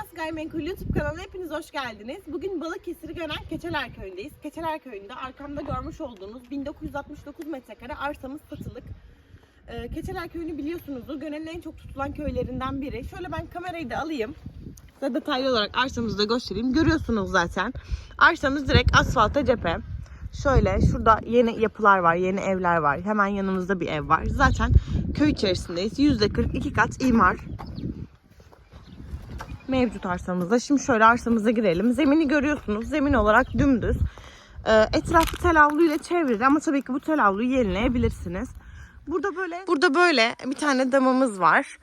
Miras Gayrimenkul YouTube kanalına hepiniz hoş geldiniz. Bugün Balıkesir Gönen Keçeler Köyü'ndeyiz. Keçeler Köyü'nde arkamda görmüş olduğunuz 1969 metrekare arsamız satılık. Ee, Keçeler Köyü'nü biliyorsunuzdur. Gönen'in en çok tutulan köylerinden biri. Şöyle ben kamerayı da alayım. Size detaylı olarak arsamızı da göstereyim. Görüyorsunuz zaten. Arsamız direkt asfalta cephe. Şöyle şurada yeni yapılar var, yeni evler var. Hemen yanımızda bir ev var. Zaten köy içerisindeyiz. %42 kat imar mevcut arsamızda. Şimdi şöyle arsamıza girelim. Zemini görüyorsunuz. Zemin olarak dümdüz. Ee, etrafı tel avluyla çevrili ama tabii ki bu tel avluyu yenileyebilirsiniz. Burada böyle burada böyle bir tane damamız var.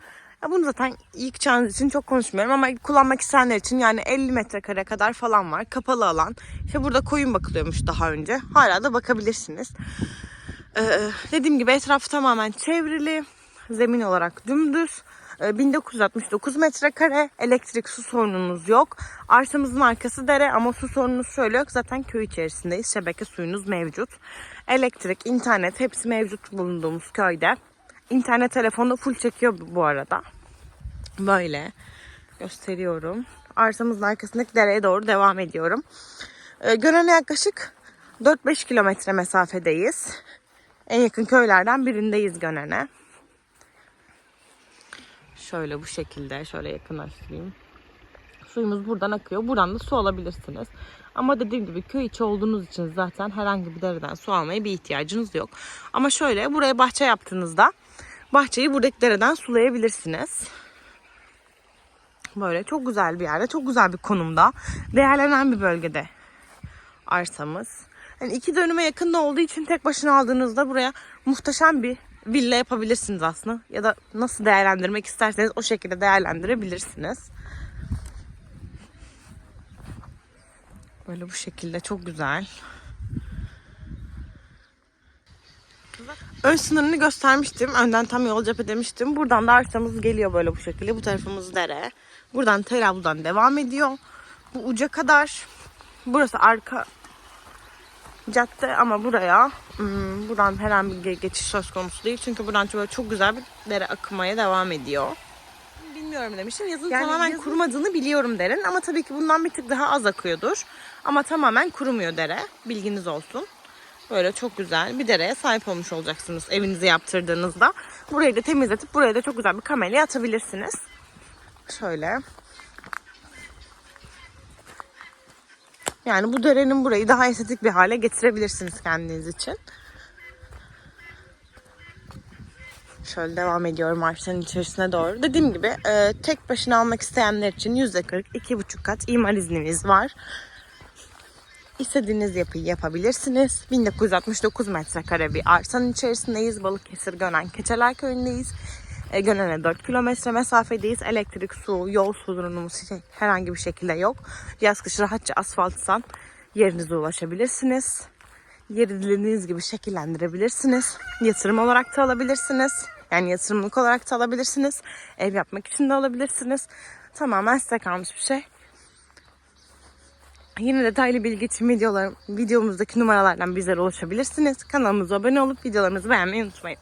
Bunu zaten yıkacağınız için çok konuşmuyorum ama kullanmak isteyenler için yani 50 metrekare kadar falan var. Kapalı alan. İşte burada koyun bakılıyormuş daha önce. Hala da bakabilirsiniz. Ee, dediğim gibi etrafı tamamen çevrili. Zemin olarak dümdüz. Ee, 1969 metrekare. Elektrik su sorununuz yok. Arsamızın arkası dere ama su sorununuz şöyle yok. Zaten köy içerisindeyiz. Şebeke suyunuz mevcut. Elektrik, internet hepsi mevcut bulunduğumuz köyde. İnternet telefonu full çekiyor bu arada. Böyle gösteriyorum. Arsamızın arkasındaki dereye doğru devam ediyorum. Ee, Gönen'e yaklaşık 4-5 kilometre mesafedeyiz. En yakın köylerden birindeyiz Gönen'e. Şöyle bu şekilde şöyle yakınlaştırayım. Suyumuz buradan akıyor. Buradan da su alabilirsiniz. Ama dediğim gibi köy içi olduğunuz için zaten herhangi bir dereden su almaya bir ihtiyacınız yok. Ama şöyle buraya bahçe yaptığınızda bahçeyi buradaki dereden sulayabilirsiniz. Böyle çok güzel bir yerde, çok güzel bir konumda. Değerlenen bir bölgede arsamız. Yani iki dönüme yakında olduğu için tek başına aldığınızda buraya muhteşem bir villa yapabilirsiniz aslında. Ya da nasıl değerlendirmek isterseniz o şekilde değerlendirebilirsiniz. Böyle bu şekilde çok güzel. Ön sınırını göstermiştim. Önden tam yol cephe demiştim. Buradan da arsamız geliyor böyle bu şekilde. Bu tarafımız dere. Buradan tel avludan devam ediyor. Bu uca kadar. Burası arka cadde ama buraya hmm, buradan herhangi bir geçiş söz konusu değil. Çünkü buradan böyle çok güzel bir dere akmaya devam ediyor. Bilmiyorum demiştim. Yazın Yani tamamen yazın- kurumadığını biliyorum derin. Ama tabii ki bundan bir tık daha az akıyordur. Ama tamamen kurumuyor dere. Bilginiz olsun. Böyle çok güzel bir dereye sahip olmuş olacaksınız evinizi yaptırdığınızda. Burayı da temizletip buraya da çok güzel bir kamelya atabilirsiniz. Şöyle. Yani bu derenin burayı daha estetik bir hale getirebilirsiniz kendiniz için. Şöyle devam ediyorum arsanın içerisine doğru. Dediğim gibi e, tek başına almak isteyenler için %40, 2,5 kat imar iznimiz var. İstediğiniz yapıyı yapabilirsiniz. 1969 metrekare bir arsanın içerisindeyiz. Balıkesir Gönen Keçeler Köyü'ndeyiz. E, Gönen'e 4 kilometre mesafedeyiz. Elektrik, su, yol sorunumuz şey- herhangi bir şekilde yok. Yaz kış rahatça asfaltsan yerinize ulaşabilirsiniz. Yeri dilediğiniz gibi şekillendirebilirsiniz. Yatırım olarak da alabilirsiniz. Yani yatırımlık olarak da alabilirsiniz. Ev yapmak için de alabilirsiniz. Tamamen size kalmış bir şey. Yine detaylı bilgi için videolarım, videomuzdaki numaralardan bizlere ulaşabilirsiniz. Kanalımıza abone olup videolarımızı beğenmeyi unutmayın.